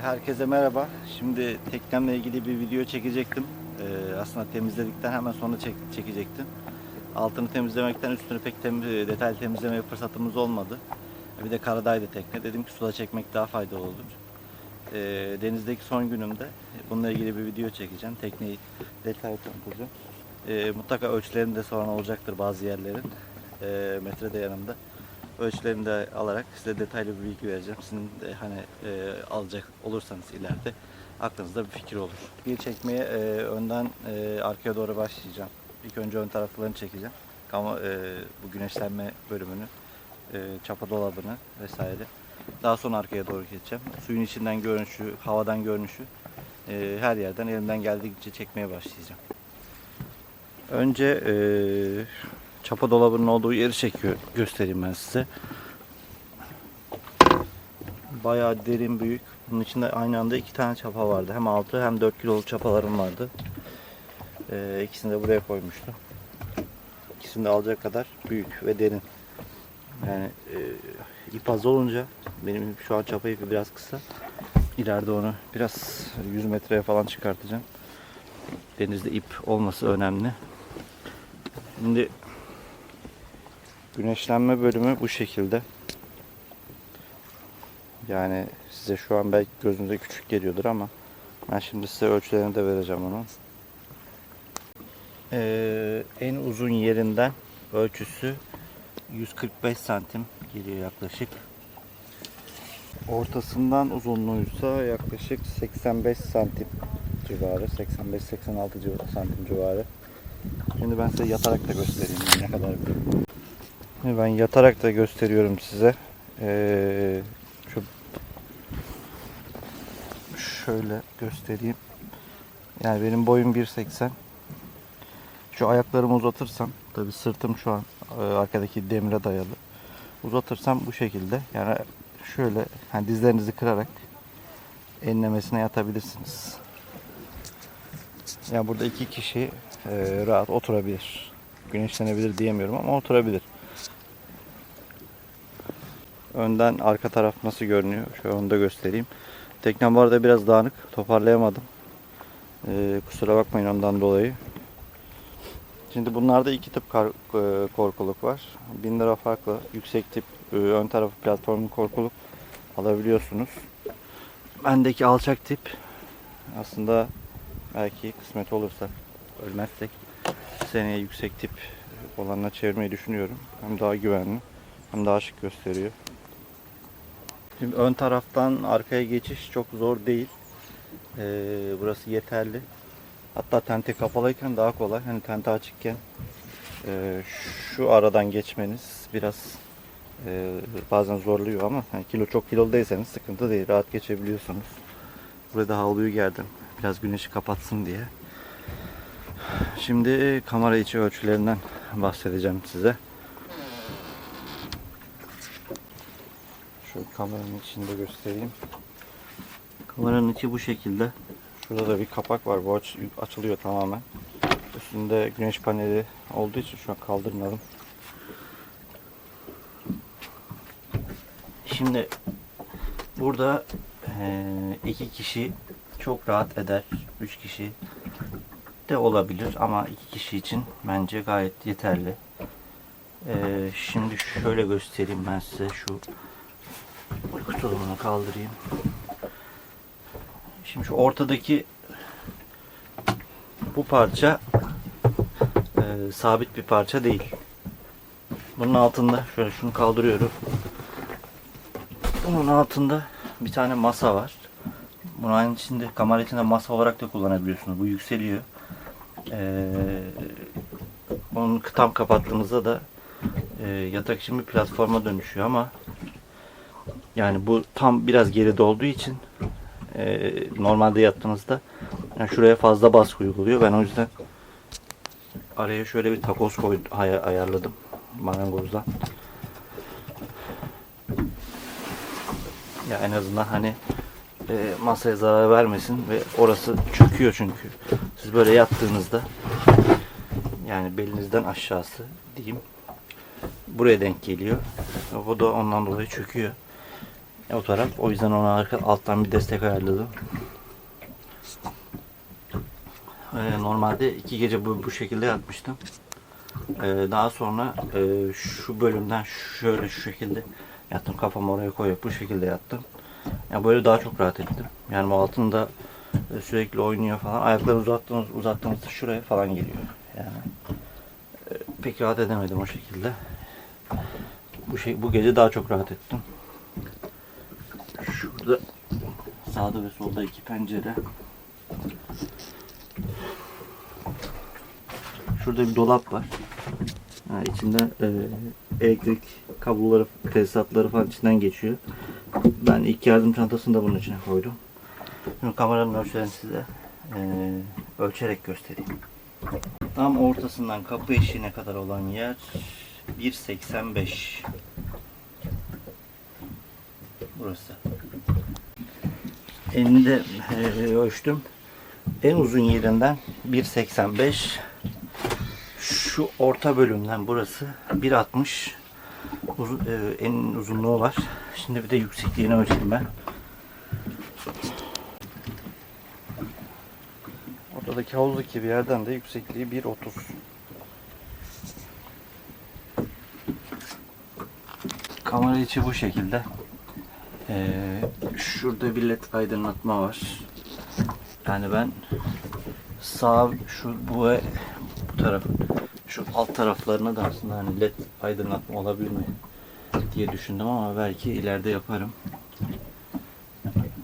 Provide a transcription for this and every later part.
Herkese merhaba. Şimdi teknemle ilgili bir video çekecektim. Ee, aslında temizledikten hemen sonra çek- çekecektim. Altını temizlemekten üstünü pek temiz, detaylı temizlemeye fırsatımız olmadı. Bir de karadaydı tekne. Dedim ki suda çekmek daha faydalı olur. Ee, denizdeki son günümde bununla ilgili bir video çekeceğim. Tekneyi detaylı tanıtacağım. Ee, mutlaka ölçülerini de sonra olacaktır bazı yerlerin. Metre de yanımda ölçülerini de alarak size detaylı bir bilgi vereceğim. Sizin de hani e, alacak olursanız ileride aklınızda bir fikir olur. Bir çekmeye e, önden e, arkaya doğru başlayacağım. İlk önce ön taraflarını çekeceğim. Ama e, bu güneşlenme bölümünü, e, çapa dolabını vesaire. Daha sonra arkaya doğru geçeceğim. Suyun içinden görünüşü, havadan görünüşü e, her yerden elimden geldiğince çekmeye başlayacağım. Önce e, çapa dolabının olduğu yeri çekiyor. Göstereyim ben size. Bayağı derin büyük. Bunun içinde aynı anda iki tane çapa vardı. Hem 6 hem 4 kiloluk çapalarım vardı. Ee, ikisini de buraya koymuştum. İkisini de alacak kadar büyük ve derin. Yani e, ip az olunca benim şu an çapa ipi biraz kısa. İleride onu biraz 100 metreye falan çıkartacağım. Denizde ip olması önemli. Şimdi güneşlenme bölümü bu şekilde. Yani size şu an belki gözünüze küçük geliyordur ama ben şimdi size ölçülerini de vereceğim onun. Ee, en uzun yerinden ölçüsü 145 santim geliyor yaklaşık. Ortasından uzunluğuysa yaklaşık 85 santim civarı, 85-86 civ- santim civarı. Şimdi ben size yatarak da göstereyim ne kadar büyük. Şimdi ben yatarak da gösteriyorum size. Ee, şöyle göstereyim. Yani benim boyum 1.80. Şu ayaklarımı uzatırsam, tabi sırtım şu an e, arkadaki demire dayalı. Uzatırsam bu şekilde. Yani şöyle hani dizlerinizi kırarak enlemesine yatabilirsiniz. Yani burada iki kişi e, rahat oturabilir. Güneşlenebilir diyemiyorum ama oturabilir. Önden arka taraf nasıl görünüyor? Şu onu da göstereyim. Teknem bu arada biraz dağınık. Toparlayamadım. Ee, kusura bakmayın ondan dolayı. Şimdi bunlarda iki tip e, korkuluk var. 1000 lira farklı. Yüksek tip e, ön tarafı platformlu korkuluk alabiliyorsunuz. Bendeki alçak tip aslında belki kısmet olursa ölmezsek seneye yüksek tip olanına çevirmeyi düşünüyorum. Hem daha güvenli hem daha şık gösteriyor. Şimdi ön taraftan arkaya geçiş çok zor değil. Ee, burası yeterli. Hatta tente kapalıyken daha kolay. Hani tente açıkken e, şu aradan geçmeniz biraz e, bazen zorluyor ama hani kilo çok kilolu değilseniz sıkıntı değil. Rahat geçebiliyorsunuz. Buraya da havluyu gerdim. Biraz güneşi kapatsın diye. Şimdi kamera içi ölçülerinden bahsedeceğim size. Şu kameranın içinde göstereyim. Kameranın içi bu şekilde. Şurada da bir kapak var. Bu aç- açılıyor tamamen. Üstünde güneş paneli olduğu için şu an kaldırmadım. Şimdi burada eee, iki kişi çok rahat eder. Üç kişi de olabilir ama iki kişi için bence gayet yeterli. Eee, şimdi şöyle göstereyim ben size şu tulumunu kaldırayım. Şimdi şu ortadaki bu parça e, sabit bir parça değil. Bunun altında şöyle şunu kaldırıyorum. Bunun altında bir tane masa var. Bunu aynı içinde kamera içinde masa olarak da kullanabiliyorsunuz. Bu yükseliyor. Ee, onu tam kapattığımızda da e, yatak için bir platforma dönüşüyor ama yani bu tam biraz geride olduğu için e, normalde yattığınızda yani şuraya fazla baskı uyguluyor. Ben o yüzden araya şöyle bir takoz koy, ay- ayarladım marangozdan. Ya en azından hani e, masaya zarar vermesin ve orası çöküyor çünkü. Siz böyle yattığınızda yani belinizden aşağısı diyeyim buraya denk geliyor. Bu da ondan dolayı çöküyor. O taraf. O yüzden ona arka, alttan bir destek ayarladım. Ee, normalde iki gece bu, bu şekilde yatmıştım. Ee, daha sonra e, şu bölümden şöyle şu şekilde yattım. Kafamı oraya koyup bu şekilde yattım. Ya böyle daha çok rahat ettim. Yani o altında e, sürekli oynuyor falan. Ayakları uzattığınız uzattığınızda şuraya falan geliyor. Yani e, pek rahat edemedim o şekilde. Bu şey bu gece daha çok rahat ettim. Şurada sağda ve solda iki pencere. Şurada bir dolap var. Ha, içinde e, elektrik kabloları, tesisatları falan içinden geçiyor. Ben ilk yardım çantasını da bunun içine koydum. Şimdi kameranın ölçülerini size e, ölçerek göstereyim. Tam ortasından kapı eşiğine kadar olan yer 1.85 Burası. Enini de e, ölçtüm. En uzun yerinden 1.85 şu orta bölümden burası 1.60 uzun, e, en uzunluğu var. Şimdi bir de yüksekliğini ölçeyim ben. Ortadaki havuzdaki bir yerden de yüksekliği 1.30. Kamera içi bu şekilde. Ee, şurada bir led aydınlatma var. Yani ben sağ şu bu ve bu tarafın şu alt taraflarına da aslında hani led aydınlatma olabilir mi diye düşündüm ama belki ileride yaparım.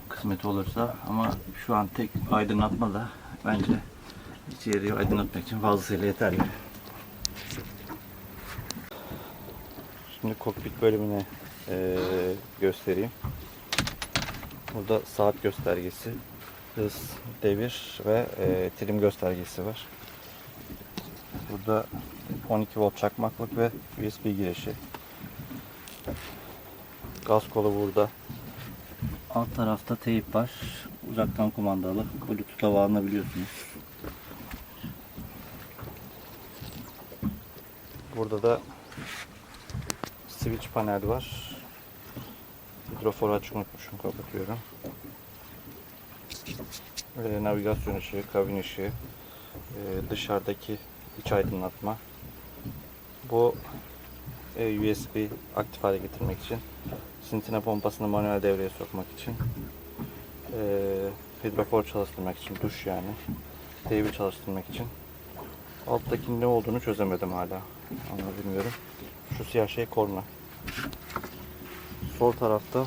Kısmet olursa ama şu an tek aydınlatma da bence içeriği aydınlatmak için fazlasıyla yeterli. Şimdi kokpit bölümüne eee, göstereyim. Burada saat göstergesi, hız, devir ve eee, trim göstergesi var. Burada 12 volt çakmaklık ve USB girişi. Gaz kolu burada. Alt tarafta teyip var. Uzaktan kumandalı. Bluetooth'la bağlanabiliyorsunuz. Burada da switch panel var. Hidroforu açık unutmuşum kapatıyorum. Ve navigasyon ışığı, kabin ışığı, ee, dışarıdaki iç aydınlatma. Bu e, USB aktif hale getirmek için, sintine pompasını manuel devreye sokmak için, e, hidrofor çalıştırmak için, duş yani, devir çalıştırmak için. Alttaki ne olduğunu çözemedim hala. Onu bilmiyorum. Şu siyah şey korna. Sol tarafta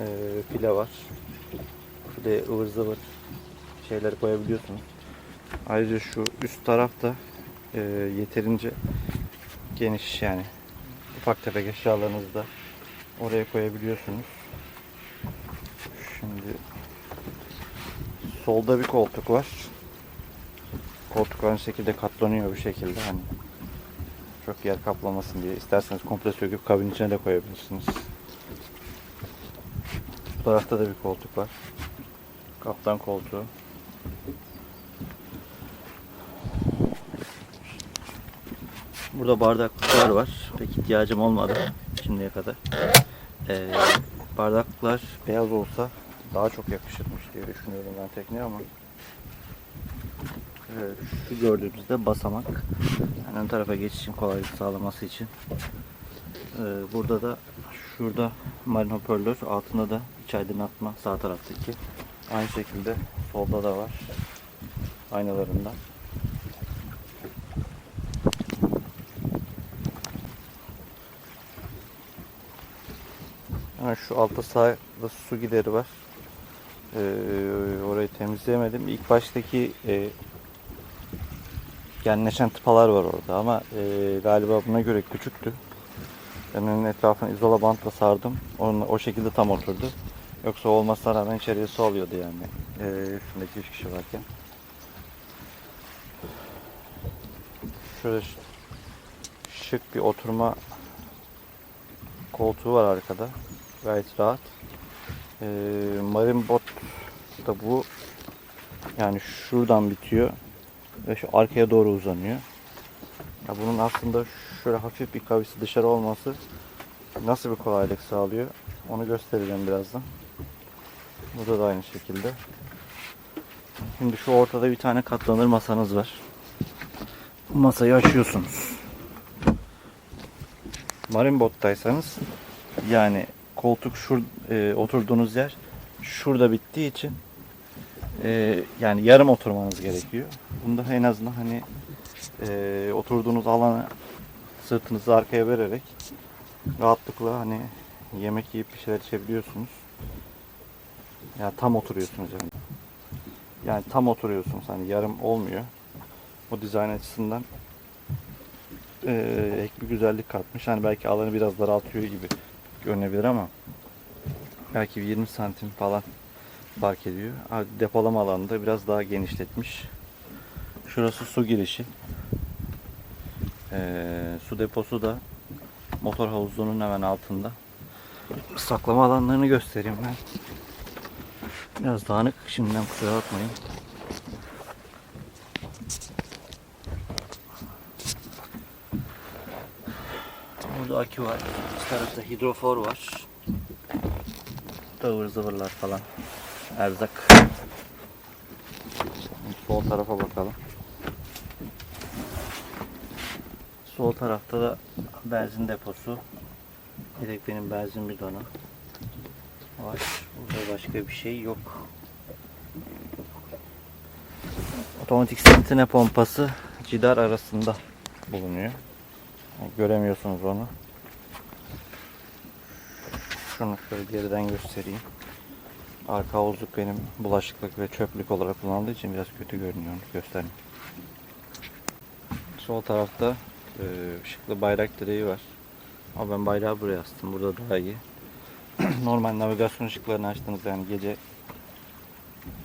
e, file var. File ıvır zıvır şeyleri koyabiliyorsunuz. Ayrıca şu üst tarafta e, yeterince geniş yani. Ufak tefek eşyalarınızı da oraya koyabiliyorsunuz. Şimdi solda bir koltuk var. Koltuk aynı şekilde katlanıyor bu şekilde hani çok yer kaplamasın diye. İsterseniz komple söküp kabin içine de koyabilirsiniz. Tarafta da bir koltuk var. Kaptan koltuğu. Burada bardaklıklar var. Pek ihtiyacım olmadı şimdiye kadar. Ee, bardaklıklar beyaz olsa daha çok yakışırmış diye düşünüyorum ben tekneye ama Evet, şu gördüğümüzde basamak. Yani ön tarafa geçiş için kolaylık sağlaması için. Ee, burada da şurada marin hoparlör, altında da iç aydınlatma sağ taraftaki. Aynı şekilde solda da var. Aynalarında. Hemen şu altta sağda su gideri var. Ee, orayı temizleyemedim. İlk baştaki e, genleşen tıpalar var orada ama e, galiba buna göre küçüktü. Onun etrafını izola bantla sardım. Onun, o şekilde tam oturdu. Yoksa olmasına rağmen içeriye su alıyordu yani. E, üstündeki 3 kişi varken. Şöyle şık bir oturma koltuğu var arkada. Gayet rahat. E, marin bot da bu. Yani şuradan bitiyor ve şu arkaya doğru uzanıyor. Ya bunun aslında şöyle hafif bir kavisi dışarı olması nasıl bir kolaylık sağlıyor Onu göstereceğim birazdan. Burada da aynı şekilde. Şimdi şu ortada bir tane katlanır masanız var. Bu masayı açıyorsunuz. Marimbot'taysanız yani koltuk şur e, oturduğunuz yer şurada bittiği için e, yani yarım oturmanız gerekiyor. Bunda en azından hani e, oturduğunuz alana sırtınızı arkaya vererek rahatlıkla hani yemek yiyip bir şeyler içebiliyorsunuz. Ya tam oturuyorsunuz yani. Yani tam oturuyorsunuz hani yarım olmuyor. O dizayn açısından ek bir güzellik katmış. Hani belki alanı biraz daraltıyor gibi görünebilir ama belki bir 20 santim falan fark ediyor. Depolama alanını da biraz daha genişletmiş. Şurası su girişi. Eee, su deposu da motor havuzunun hemen altında. Saklama alanlarını göstereyim ben. Biraz dağınık şimdiden kusura bakmayın. Burada akü var. Üst tarafta hidrofor var. Ivır zıvırlar falan. Erzak. Sol tarafa bakalım. Sol tarafta da benzin deposu. Direkt benim benzin bidonu var. Burada başka bir şey yok. Otomatik sentine pompası cidar arasında bulunuyor. Göremiyorsunuz onu. Şunu şöyle geriden göstereyim. Arka havuzluk benim bulaşıklık ve çöplük olarak kullanıldığı için biraz kötü görünüyor. Göstereyim. Sol tarafta e, ışıklı bayrak direği var. Ama ben bayrağı buraya astım. Burada daha iyi. Normal navigasyon ışıklarını açtığınızda yani gece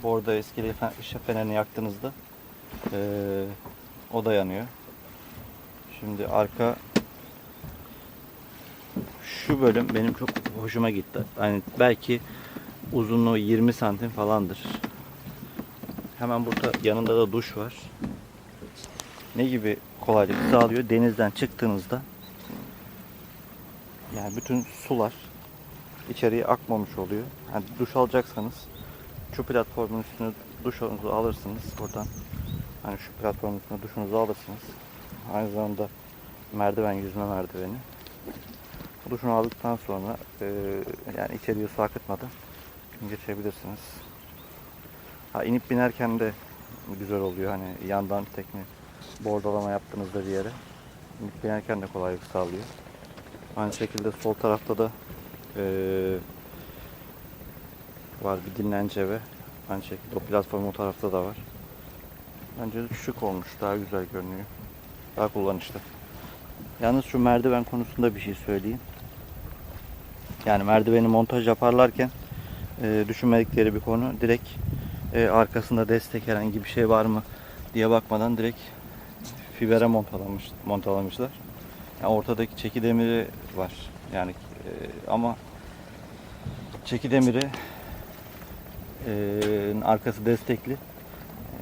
orada eski ışık fenerini yaktığınızda e, o da yanıyor. Şimdi arka şu bölüm benim çok hoşuma gitti. Yani belki uzunluğu 20 santim falandır. Hemen burada yanında da duş var. Ne gibi kolaylık sağlıyor? Denizden çıktığınızda yani bütün sular içeriye akmamış oluyor. Yani duş alacaksanız şu platformun üstüne duşunuzu alırsınız buradan. Hani şu platformun üstüne duşunuzu alırsınız. Aynı zamanda merdiven yüzme merdiveni. Duşunu aldıktan sonra e, yani içeriye su akıtmadan geçebilirsiniz. Ha inip binerken de güzel oluyor hani yandan tekne bordalama yaptığınızda bir yere binerken de kolaylık sağlıyor. Aynı şekilde sol tarafta da e, var bir dinlence ve aynı şekilde o platform o tarafta da var. Bence şık olmuş. Daha güzel görünüyor. Daha kullanışlı. Yalnız şu merdiven konusunda bir şey söyleyeyim. Yani merdiveni montaj yaparlarken e, düşünmedikleri bir konu. Direkt e, arkasında destek herhangi bir şey var mı diye bakmadan direkt fibere montalamış, montalamışlar. Yani ortadaki çeki demiri var. Yani e, ama çeki demiri e, arkası destekli.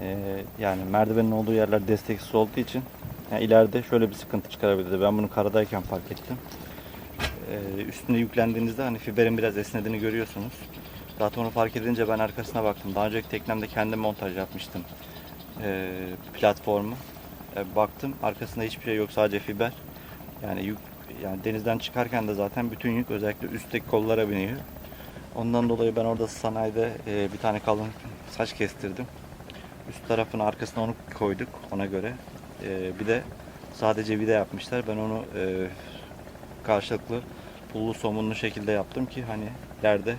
E, yani merdivenin olduğu yerler desteksiz olduğu için yani ileride şöyle bir sıkıntı çıkarabilirdi. Ben bunu karadayken fark ettim. E, üstüne yüklendiğinizde hani fiberin biraz esnediğini görüyorsunuz. Zaten onu fark edince ben arkasına baktım. Daha önceki teknemde kendim montaj yapmıştım. E, platformu. E, baktım arkasında hiçbir şey yok sadece fiber. Yani yük yani denizden çıkarken de zaten bütün yük özellikle üstteki kollara biniyor. Ondan dolayı ben orada sanayide e, bir tane kalın saç kestirdim. Üst tarafın arkasına onu koyduk ona göre. E, bir de sadece vida yapmışlar. Ben onu e, karşılıklı pullu somunlu şekilde yaptım ki hani ileride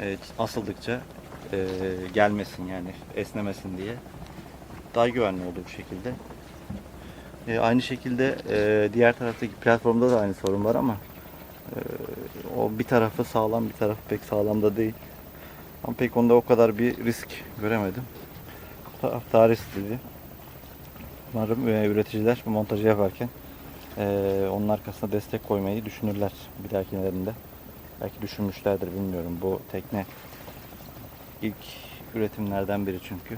e, asıldıkça e, gelmesin yani esnemesin diye. Daha güvenli oldu bu şekilde. E, aynı şekilde e, diğer taraftaki platformda da aynı sorun var ama e, o bir tarafı sağlam bir tarafı pek sağlam da değil. Ama pek onda o kadar bir risk göremedim. Bu taraf tarih stili. Umarım e, üreticiler bu montajı yaparken e, onun arkasına destek koymayı düşünürler bir dahakilerinde. Belki düşünmüşlerdir bilmiyorum. Bu tekne ilk üretimlerden biri çünkü.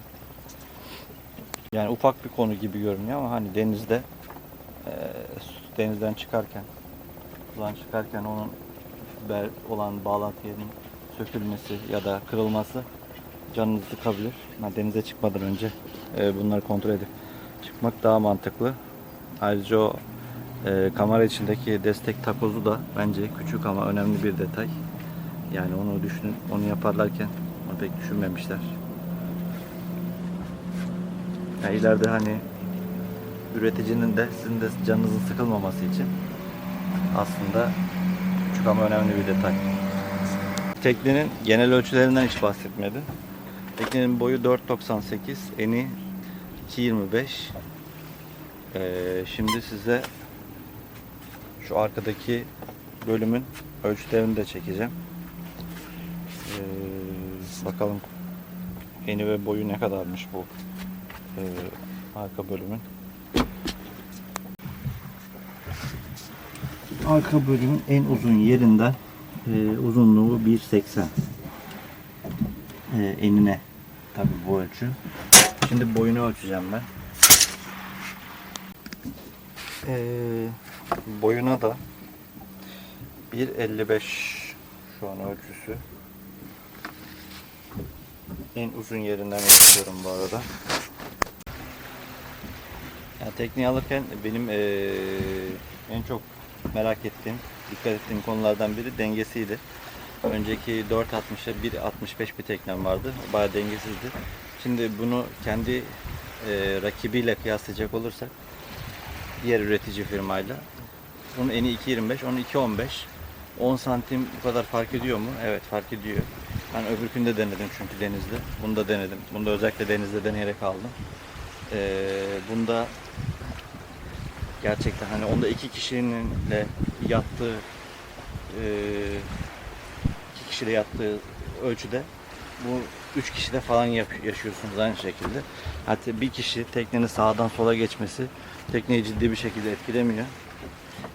Yani ufak bir konu gibi görünüyor ama hani denizde e, denizden çıkarken sudan çıkarken onun fiber olan bağlantı yerinin sökülmesi ya da kırılması canınızı sıkabilir. Ha, denize çıkmadan önce e, bunları kontrol edip çıkmak daha mantıklı. Ayrıca o e, kamera içindeki destek takozu da bence küçük ama önemli bir detay. Yani onu düşünün, onu yaparlarken onu pek düşünmemişler. Yani ileride hani üreticinin de sizin de canınızın sıkılmaması için aslında küçük ama önemli bir detay. Teknenin genel ölçülerinden hiç bahsetmedim. Teknenin boyu 4.98, eni 2.25. Ee, şimdi size şu arkadaki bölümün ölçülerini de çekeceğim. Ee, bakalım eni ve boyu ne kadarmış bu ee, arka bölümün. Arka bölümün en uzun yerinden e, uzunluğu 1.80 e, enine tabi bu ölçü. Şimdi boyunu ölçeceğim ben. E, boyuna da 1.55 şu an ölçüsü. En uzun yerinden ölçüyorum bu arada. Yani tekneyi alırken benim eee, en çok merak ettiğim, dikkat ettiğim konulardan biri dengesiydi. Önceki 4.60'a 1.65 bir teknem vardı. Bayağı dengesizdi. Şimdi bunu kendi eee, rakibiyle kıyaslayacak olursak diğer üretici firmayla bunun eni 2.25, onun 2.15. 10 santim bu kadar fark ediyor mu? Evet fark ediyor. Ben öbürkünde denedim çünkü denizde. Bunu da denedim. Bunu da özellikle denizde deneyerek aldım. Ee, bunda gerçekten hani onda iki kişinin de yattığı iki kişi de yattığı ölçüde bu üç kişi de falan yaşıyorsunuz aynı şekilde. Hatta bir kişi teknenin sağdan sola geçmesi tekneyi ciddi bir şekilde etkilemiyor.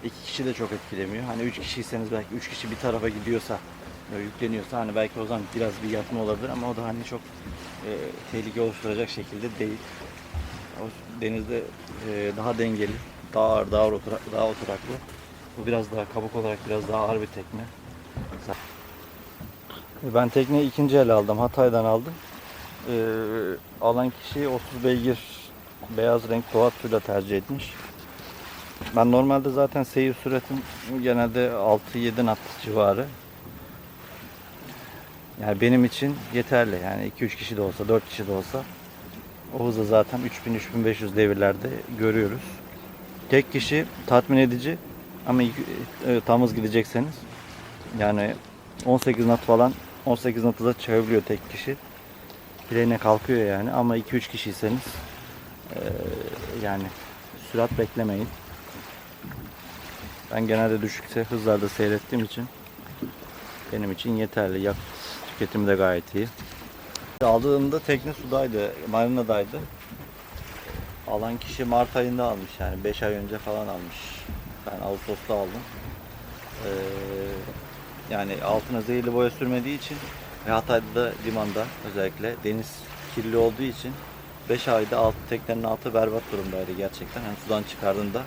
İki kişi de çok etkilemiyor. Hani üç kişiyseniz belki üç kişi bir tarafa gidiyorsa yükleniyorsa hani belki o zaman biraz bir yatma olabilir ama o da hani çok e, tehlike oluşturacak şekilde değil. O denizde e, daha dengeli, daha ağır, daha, otura- daha oturaklı. Bu biraz daha kabuk olarak biraz daha ağır bir tekne. Ben tekneyi ikinci el aldım. Hatay'dan aldım. E, alan kişi 30 beygir beyaz renk Tohatsu'yla tercih etmiş. Ben normalde zaten seyir süratim genelde 6-7 knot civarı. Yani benim için yeterli. Yani 2-3 kişi de olsa, 4 kişi de olsa o hızı zaten 3000-3500 devirlerde görüyoruz. Tek kişi tatmin edici ama e, tam hız gidecekseniz yani 18 knot falan 18 knot'a da çıkabiliyor tek kişi. Bileğine kalkıyor yani ama 2-3 kişiyseniz e, yani sürat beklemeyin. Ben genelde düşük hızlarda seyrettiğim için benim için yeterli. Yakıt tüketimi de gayet iyi. Aldığımda tekne sudaydı, marinadaydı. Alan kişi Mart ayında almış yani 5 ay önce falan almış. Ben Ağustos'ta aldım. Ee, yani altına zehirli boya sürmediği için ve Hatay'da da limanda özellikle deniz kirli olduğu için 5 ayda alt, teknenin altı berbat durumdaydı gerçekten. Yani sudan çıkardığında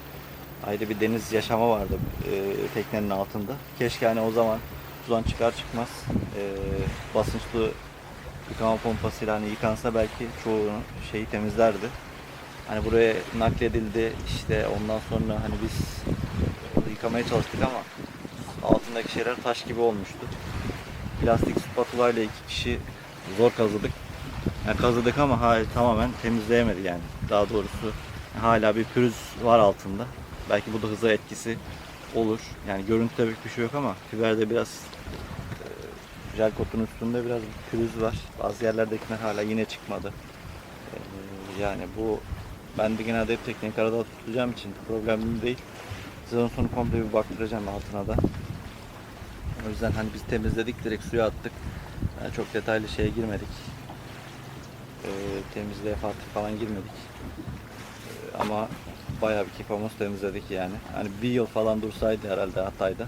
ayrı bir deniz yaşama vardı e, teknenin altında. Keşke hani o zaman sudan çıkar çıkmaz e, basınçlı yıkama pompasıyla hani yıkansa belki çoğunu şeyi temizlerdi. Hani buraya nakledildi işte ondan sonra hani biz yıkamaya çalıştık ama altındaki şeyler taş gibi olmuştu. Plastik spatula ile iki kişi zor kazıdık. Yani kazıdık ama hayır, tamamen temizleyemedi yani. Daha doğrusu hala bir pürüz var altında. Belki bu da hıza etkisi olur. Yani görüntüde pek bir şey yok ama fiberde biraz e, jel kotun üstünde biraz bir pürüz var. Bazı yerlerdekiler hala yine çıkmadı. E, yani bu ben de genelde hep tekneyi karada tutacağım için problemim değil. Sezon sonu komple bir baktıracağım altına da. O yüzden hani biz temizledik direkt suya attık. Yani çok detaylı şeye girmedik. E, temizliğe falan girmedik. E, ama bayağı bir kipamos temizledik yani. Hani bir yıl falan dursaydı herhalde Hatay'da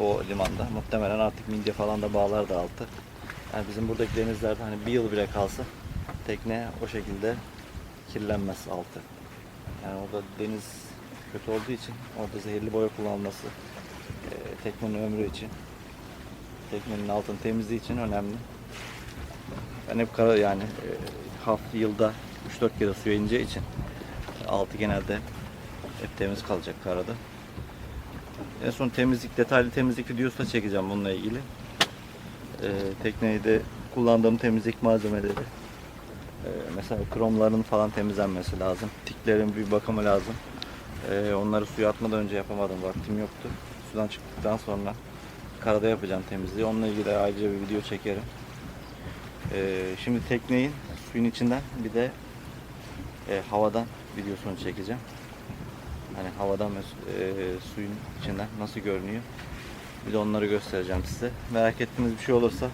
o limanda muhtemelen artık midye falan da bağlardı altı. Yani bizim buradaki denizlerde hani bir yıl bile kalsa tekne o şekilde kirlenmez altı. Yani orada deniz kötü olduğu için orada zehirli boya kullanılması e, teknenin ömrü için teknenin altını temizliği için önemli. Ben hep kara yani e, hafta yılda 3-4 kere suya ineceği için altı genelde hep temiz kalacak karada. En son temizlik, detaylı temizlik videosu da çekeceğim bununla ilgili. Ee, tekneyi de kullandığım temizlik malzemeleri. Ee, mesela kromların falan temizlenmesi lazım. Tiklerin bir bakımı lazım. Ee, onları suya atmadan önce yapamadım. Vaktim yoktu. Sudan çıktıktan sonra karada yapacağım temizliği. Onunla ilgili ayrıca bir video çekerim. Ee, şimdi tekneyin suyun içinden bir de e, havadan videosunu çekeceğim. Hani havadan ve e, suyun içinden nasıl görünüyor. Bir de onları göstereceğim size. Merak ettiğiniz bir şey olursa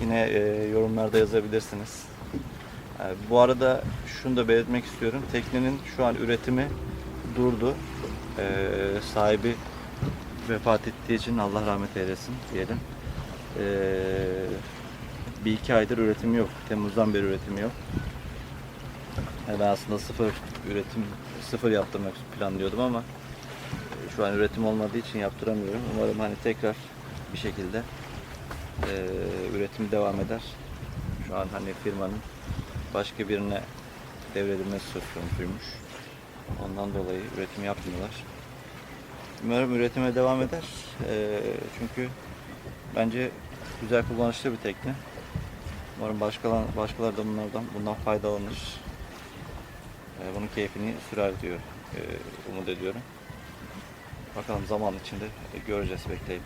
yine e, yorumlarda yazabilirsiniz. E, bu arada şunu da belirtmek istiyorum. Teknenin şu an üretimi durdu. E, sahibi vefat ettiği için Allah rahmet eylesin diyelim. E, bir iki aydır üretimi yok. Temmuz'dan beri üretimi yok. Yani ben aslında sıfır üretim, sıfır yaptırmak planlıyordum ama e, şu an üretim olmadığı için yaptıramıyorum. Umarım hani tekrar bir şekilde e, üretim devam eder. Şu an hani firmanın başka birine devredilmesi söz konusuymuş. Ondan dolayı üretim yapmıyorlar. Umarım üretime devam eder. E, çünkü bence güzel kullanışlı bir tekne. Umarım başkalar, başkaları da bunlardan bundan faydalanır. Ee, bunun keyfini sürer diyor. Ee, umut ediyorum. Bakalım zaman içinde göreceğiz bekleyin.